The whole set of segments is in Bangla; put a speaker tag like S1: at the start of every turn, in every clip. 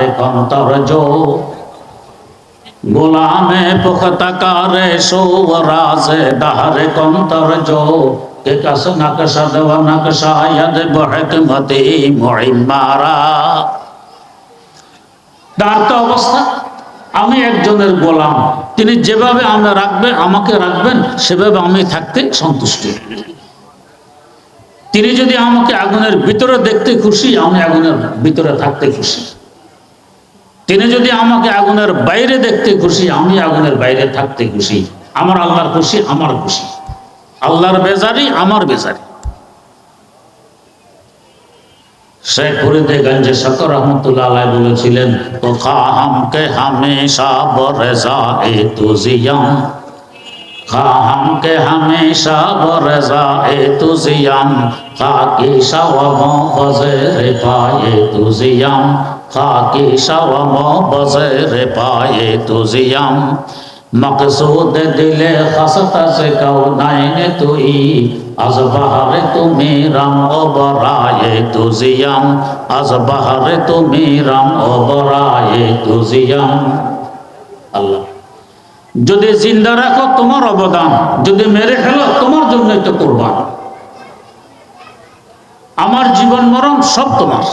S1: ডারে কন্তর জো গোলামে পুখতকারে সোরাজে ডারে কন্তর জো কে কাস নকশা দেওয়া নকশা ইয়াদ বহকমতি মুইমারা তার তো অবস্থা। আমি একজনের গোলাম। তিনি যেভাবে আমরা রাখবেন আমাকে রাখবেন, সেভাবে আমি থাকতে সন্তুষ্ট। তিনি যদি আমাকে আগুনের ভিতরে দেখতে খুশি, আমি আগুনের ভিতরে থাকতে খুশি। তিনি যদি আমাকে আগুনের বাইরে দেখতে খুশি, আমি আগুনের বাইরে থাকতে খুশি। আমার আল্লাহর খুশি, আমার খুশি। আল্লাহর বেজারি, আমার বেজারি। শেখ ফরিদে গঞ্জে শকর রহমতুল্লাহ বলেছিলেন তো খাহামকে হামেশা বরেজা এ তুজিয়াম খাহাম কে হামেশা বরেজা এ তুজিয়াম Kaki şavamo bazere paye tuziyam Kaki şavamo bazere paye tuziyam مقصود دل خست از کونین توی از بحر تو میرم و برای تو زیم از بحر تو میرم و برای تو زیم আল্লাহ যদি জিন্দা রাখো তোমার অবদান যদি মেরে ফেলো তোমার জন্যই তো করবা আমার জীবন মরণ সব তোমার।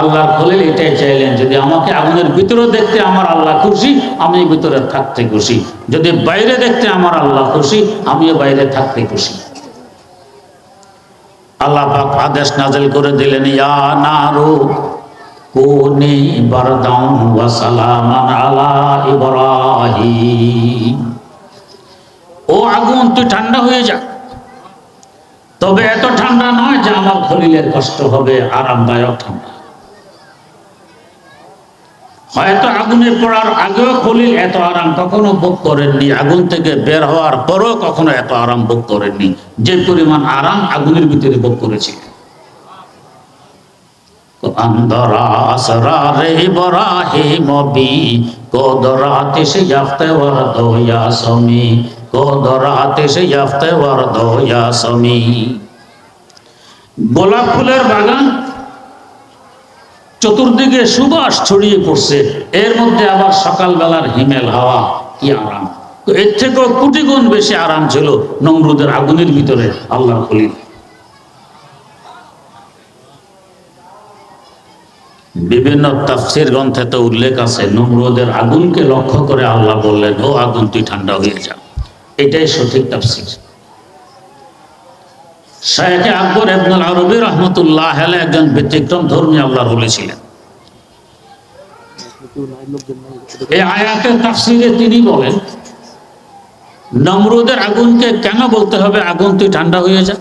S1: আল্লাহর খলিল এটাই চাইলেন, যদি আমাকে আগুনের ভিতরে দেখতে আমার আল্লাহ খুশি, আমি ভিতরে থাকতে খুশি। যদি বাইরে দেখতে আমার আল্লাহ খুশি, আমিও বাইরে থাকতে খুশি। আল্লাহ পাক আদেশ নাজেল করে দিলেন, ইয়া নারু, কুনি বারদাম ওয়া আলা ইব্রাহিম। ও আগুন, তুই ঠান্ডা হয়ে যা। তবে এত ঠান্ডা নয় যে আমার খলিলের কষ্ট হবে আরামদায়ক ঠান্ডা। হয়তো আগুনে পড়ার আগেও খলিল এত আরাম কখনো ভোগ করেননি, আগুন থেকে বের হওয়ার পরও কখনো এত আরাম ভোগ করেননি। যে পরিমাণ আরাম আগুনের ভিতরে ভোগ আন্দরা আসরারে ইব্রাহিম বি সে ইয়াফতে ওয়ারদ ইয়া সামি গোলাপ ফুলের বাগান চতুর্দিকে সুবাস ছড়িয়ে পড়ছে। এর মধ্যে আবার সকালবেলার হিমেল হাওয়া, কি আরাম। এর থেকেও কোটি গুণ বেশি আরাম ছিল নমরুদের আগুনের ভিতরে আল্লাহ খলিল। বিভিন্ন তাফসির গ্রন্থে তো উল্লেখ আছে, নমরুদের আগুনকে লক্ষ্য করে আল্লাহ বললেন, ও আগুন তুই ঠান্ডা হয়ে যা এটাই সঠিক তাফসির। শাহেকে আকবর এবনুল আরবি রহমতুল্লাহ একজন ব্যতিক্রম ধর্মী আল্লাহ বলেছিলেন এই আয়াতের তাফসিরে তিনি বলেন, নমরুদের আগুনকে কেন বলতে হবে? আগুন তুই ঠান্ডা হয়ে যা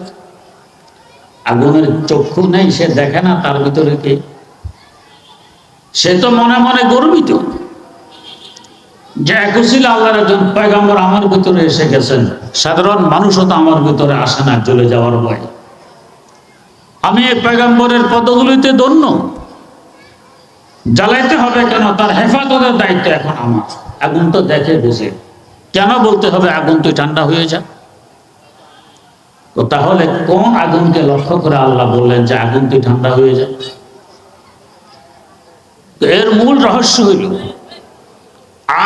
S1: আগুনের চক্ষু নেই, সে দেখে না, তার ভিতরে কে? সে তো মনে মনে গর্বিত। যে একুশিল আল্লাহর একজন পয়গাম্বর আমার ভিতরে এসে গেছেন, সাধারণ মানুষও তো আমার ভিতরে আসে না, চলে যাওয়ার ভয়। আমি এই পয়গাম্বরের পদগুলিতে দন্য জ্বালাইতে হবে কেন? তার হেফাজতের দায়িত্ব এখন আমার। আগুন তো দেখে বুঝে। কেন বলতে হবে আগুন তুই ঠান্ডা হয়ে যা তো তাহলে কোন আগুনকে লক্ষ্য করে আল্লাহ বললেন যে আগুন তুই ঠান্ডা হয়ে যা এর মূল রহস্য হইল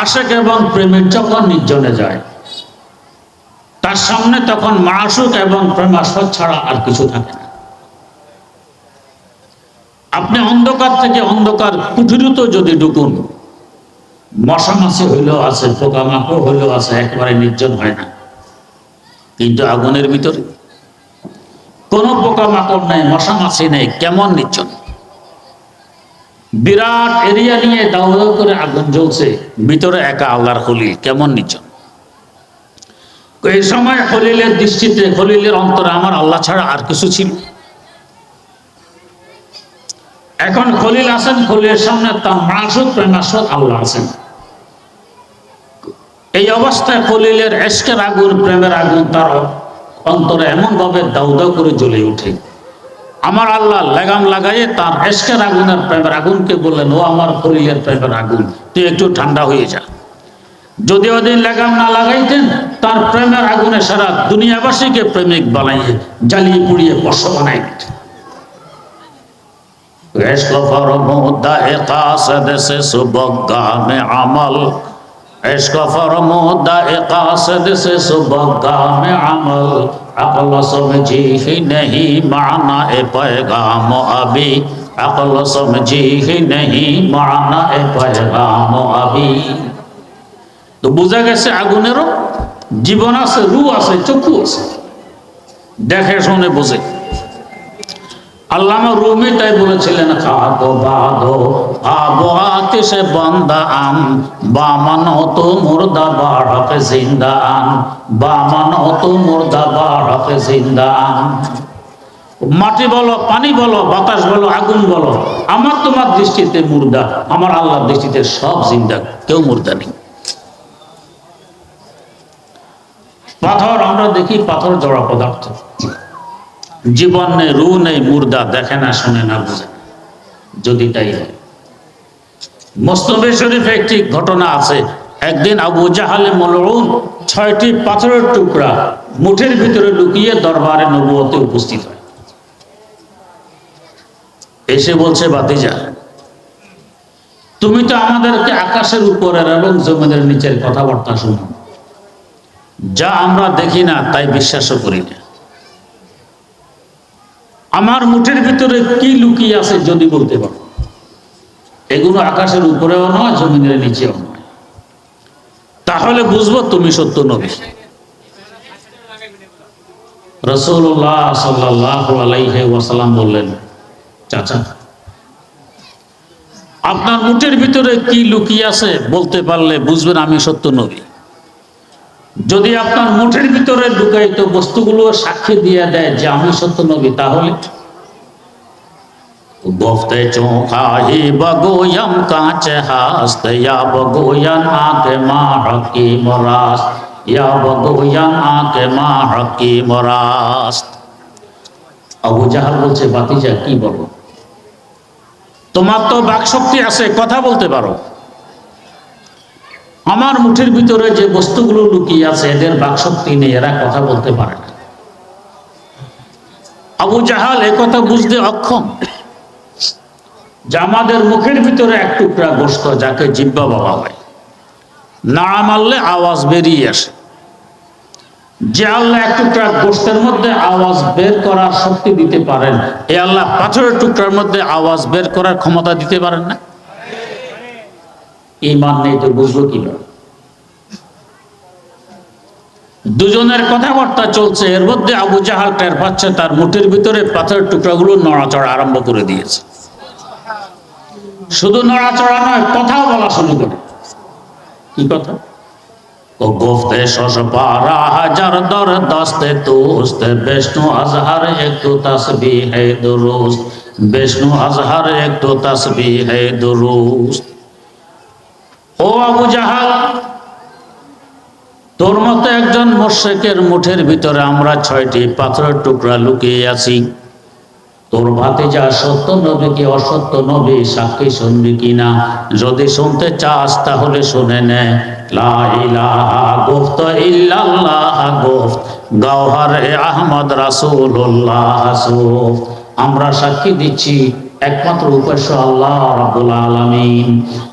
S1: আশেক এবং প্রেমের যখন নির্জনে যায়, তার সামনে তখন মাসুক এবং প্রেমাসক ছাড়া আর কিছু থাকে না। আপনি অন্ধকার থেকে অন্ধকার কুঠিরত যদি ঢুকুন মশা মাছি হইলেও আছে, পোকামাকড় হইলেও আছে, একেবারে নির্জন হয় না। কিন্তু আগুনের ভিতরে কোনো পোকামাকড় নেই মশা মাছি নেই, কেমন নির্জন? বিরাট এরিয়া নিয়ে দাও দাও করে আগুন জ্বলছে, ভিতরে একা আল্লাহর খলিল কেমন নিচন? এই সময় খলিলের দৃষ্টিতে খলিলের অন্তরে আমার আল্লাহ ছাড়া আর কিছু ছিল? এখন খলিল আছেন খলিলের সামনে তার মাসুদ প্রেমাসুদ আল্লাহ আছেন। এই অবস্থায় খলিলের এসকের আগুন, প্রেমের আগুন তার অন্তরে এমন ভাবে দাউ দাউ করে জ্বলে উঠে। আমার আল্লাহ লেগাম লাগাই তার এসকের আগুনের প্রেমের আগুনকে বললেন, ও আমার খলিলের প্রেমের আগুন, তুই একটু ঠান্ডা হয়ে যা। যদি ওদিন লেগাম না লাগাইতেন, তার প্রেমের আগুনে সারা দুনিয়াবাসীকে প্রেমিক বানাইয়ে জ্বালিয়ে পুড়িয়ে বস বানাই আমল। عقل سمجھی نہیں معنی اے پیغام ابھی عقل سمجھی নহি মানা এ পেগাম আবি। তো বুঝা গেছে আগুনেরও, জীবন আছে রু আছে, চক্ষু আছে। দেখে শুনে বোঝে। আল্লামা রুমি তাই বলেছিলেন বাদো বান্দা মুর্দা জিন্দা আন মুর্দা জিন্দা আন মাটি বলো, পানি বলো, বাতাস বলো, আগুন বলো, আমার তোমার দৃষ্টিতে মুর্দা, আমার আল্লাহর দৃষ্টিতে সব জিন্দা, কেউ মুর্দা নেই। পাথর, আমরা দেখি পাথর জড়া পদার্থ। জীবন নেই রু নেই, মুর্দা, দেখে না, শোনে না, বুঝে যদি তাই হয়। মোস্তফে শরীফে একটি ঘটনা আছে। একদিন আবু জাহালে মলউন ছয়টি পাথরের টুকরা মুঠের ভিতরে লুকিয়ে দরবারে নবুয়তে উপস্থিত হয়। এসে বলছে বাতিজা তুমি তো আমাদেরকে আকাশের উপরের এবং জমিনের নিচের কথাবার্তা শুনো। যা আমরা দেখি না, তাই বিশ্বাসও করি না। আমার মুঠের ভিতরে কি লুকিয়ে আছে যদি বলতে পারো? এগুলো আকাশের উপরেও নয়, জমিনের নিচেও নয়। তাহলে বুঝব তুমি সত্য নবী। রসুল্লাহ সাল্লাহ বললেন, চাচা, আপনার মুঠের ভিতরে কি লুকিয়ে আছে বলতে পারলে বুঝবেন আমি সত্য নবী। যদি আপনার মুঠের ভিতরে লুকায়িত বস্তুগুলো সাক্ষী দিয়ে দেয় যে আমি সত্য নবী, তাহলে? মরাস, ইয়া বগোয়ন আকে মা হকি মরাস। আবু জাহাল বলছে বাতিজা কি বলো? তোমার তো বাক শক্তি আছে, কথা বলতে পারো। আমার মুঠের ভিতরে যে বস্তুগুলো লুকিয়ে আছে, এদের বাকশক্তি নেই, এরা কথা বলতে পারে না। আবু জাহাল কথা বুঝতে অক্ষম। যে আমাদের মুখের ভিতরে এক টুকরা গোস্ত যাকে জিব্বা বলা হয়। না মারলে আওয়াজ বেরিয়ে আসে। যে আল্লাহ এক টুকরা গোস্তের মধ্যে আওয়াজ বের করার শক্তি দিতে পারেন, এ আল্লাহ পাথরের টুকরার মধ্যে আওয়াজ বের করার ক্ষমতা দিতে পারেন না। ইমান নেই তো বুঝব কীভাবে দুজনের কথাবার্তা চলছে, এর মধ্যে আবু জাহাল টের পাচ্ছে, তার মুঠের ভিতরে পাথরের টুকরাগুলো নড়াচড়া আরম্ভ করে দিয়েছে। শুধু নড়াচড়া নয়, কথাও বলা শুরু করে। কি কথা? ও গোফতে শশ পারা, হাজার দর দস্তে তোস্ত বিষ্ণু আজহার একটু তসবি হে দুরুস্ত বিষ্ণু আজহার একটু তসবি হে দুরুস্ত। ও আবু জাহাল, তোর মতো একজন মোর্শেকের মুঠের ভিতরে আমরা ছয়টি পাথরের টুকরা লুকিয়ে আছি। তোর ভাতে যা সত্য নবী কি অসত্য নবী সাক্ষী শুনবি কিনা? যদি শুনতে চাস তাহলে শুনে নে। আমরা সাক্ষী দিচ্ছি একমাত্র উপাস্য আল্লাহ রাব্বুল আলামিন।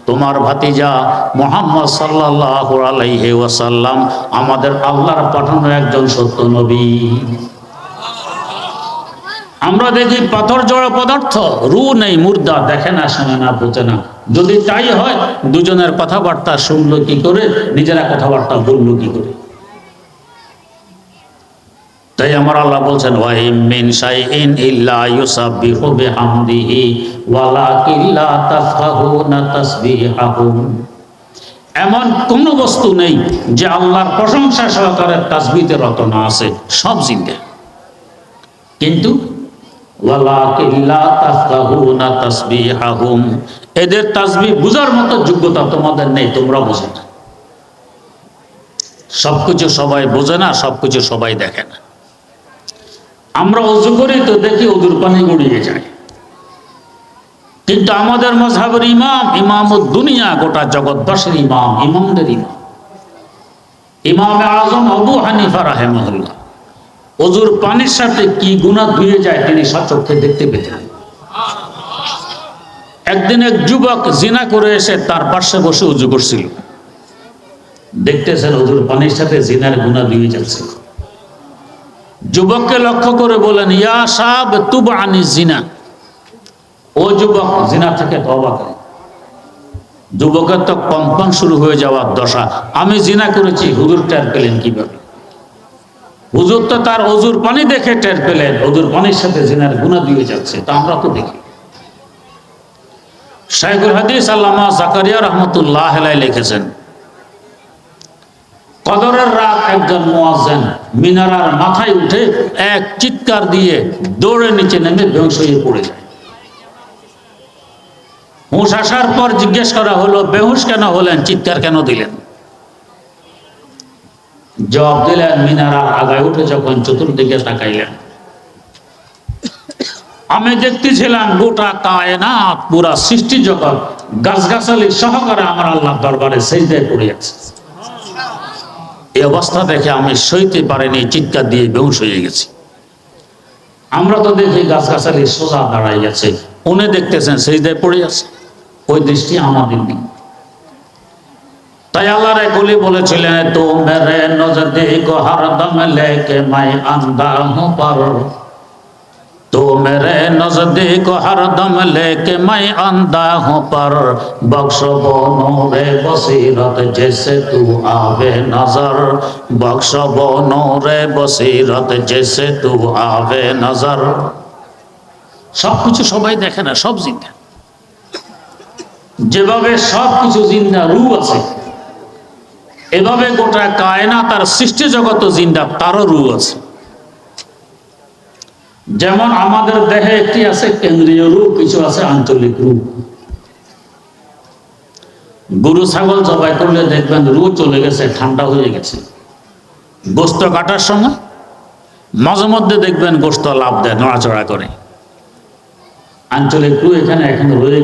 S1: তোমার ভাতিজা মোহাম্মদ সাল্লাল্লাহু আলাইহি ওয়াসাল্লাম আমাদের আল্লাহর পাঠানো একজন সত্য নবী। আমরা দেখি পাথর জড়া পদার্থ, রু নেই, মুর্দা, দেখে না, শোনে না, বোঝে না। যদি তাই হয়, দুজনের কথাবার্তা শুনলো কি করে, নিজেরা কথাবার্তা বলল কি করে? তাই আমার আল্লাহ বলছেন শাইইন ইল্লা ইউসাব্বিহু বিহামদিহি তাসবিহাহুম। এমন কোন বস্তু নেই যে আল্লাহর প্রশংসা সহকারে তাসবিতে রত না আছে, সব জিন্দে। কিন্তু এদের তাসবিহ বুঝার মতো যোগ্যতা তোমাদের নেই, তোমরা বোঝো না। সবকিছু সবাই বোঝে না, সবকিছু সবাই দেখে না। আমরা অজু করি তো দেখি অজুর পানি গড়িয়ে যায়। কিন্তু আমাদের মজহাবের ইমাম ইমাম দুনিয়া গোটা জগৎবাসীর ইমাম, ইমামদের ইমাম। ইমাম আজম আবু হানিফা রাহেমহল্লা অজুর পানির সাথে কি গুণা ধুয়ে যায় তিনি সচক্ষে দেখতে পেতেন। একদিন এক যুবক জিনা করে এসে তার পাশে বসে উজু করছিল। দেখতেছেন হুজুর পানির সাথে জিনার গুণা দিয়ে যাচ্ছে। যুবককে লক্ষ্য করে বলেন, ইয়া সাব, তুব আনি জিনা। ও যুবক জিনা থেকে তবা করে। যুবকের তো কম্পন শুরু হয়ে যাওয়ার দশা। আমি জিনা করেছি, হুজুর টের পেলেন কীভাবে? হুজুর তো তার অজুর পানি দেখে টের পেলেন, অজুর পানির সাথে জিনার গুণা দিয়ে যাচ্ছে, তা আমরা তো দেখি। শাইখুল হাদিস আল্লামা জাকারিয়া রহমতুল্লাহ লিখেছেন কদরের রাত একজন মোয়াজ্জেন মিনারার মাথায় উঠে এক চিৎকার দিয়ে দৌড়ে নিচে নেমে বেহুশ হয়ে পড়ে যায়। হুঁশ আসার পর জিজ্ঞেস করা হলো, বেহুশ কেন হলেন? চিৎকার কেন দিলেন? জবাব দিলেন মিনারার আগায় উঠে যখন চতুর্দিকে তাকাইলেন। আমি দেখতেছিলাম গোটা কায়নাত পুরা সৃষ্টি জগৎ গাছগাছালি সহকারে আমার আল্লাহ দরবারে সেজদায় পড়ে আছে। এই অবস্থা দেখে আমি সইতে পারিনি, চিৎকার দিয়ে বেহুশ হয়ে গেছি। আমরা তো দেখি গাছগাছালি সোজা দাঁড়াই গেছে। উনি দেখতেছেন সেই দায় পড়ে আছে। ওই দৃষ্টি আমাদের নেই। তাই আল্লাহ রেগুলি বলেছিলেন তো মেরে নজদিক হরদম লেকে মাই আন্দা হুঁ পর। تو میرے نزدیک ہر دم لے کے میں اندھا ہوں پر بخش بونو رے بصیرت جیسے تو آوے نظر بخش بونو رے بصیرت جیسے تو آوے نظر সব কিছু সবাই দেখে না সব জিন্দা যেভাবে সব কিছু জিন্দা রু আছে এভাবে গোটা কায়না তার সৃষ্টি জগৎ জিন্দা তারও রু আছে যেমন আমাদের দেহে একটি আছে কেন্দ্রীয় রূপ, কিছু আছে আঞ্চলিক রূপ। গরু, ছাগল জবাই করলে দেখবেন রু চলে গেছে, ঠান্ডা হয়ে গেছে। গোস্ত কাটার সময় মাঝে মধ্যে দেখবেন গোস্ত লাভ দেয়, নড়াচড়া করে। আঞ্চলিক রু এখানে এখন রয়ে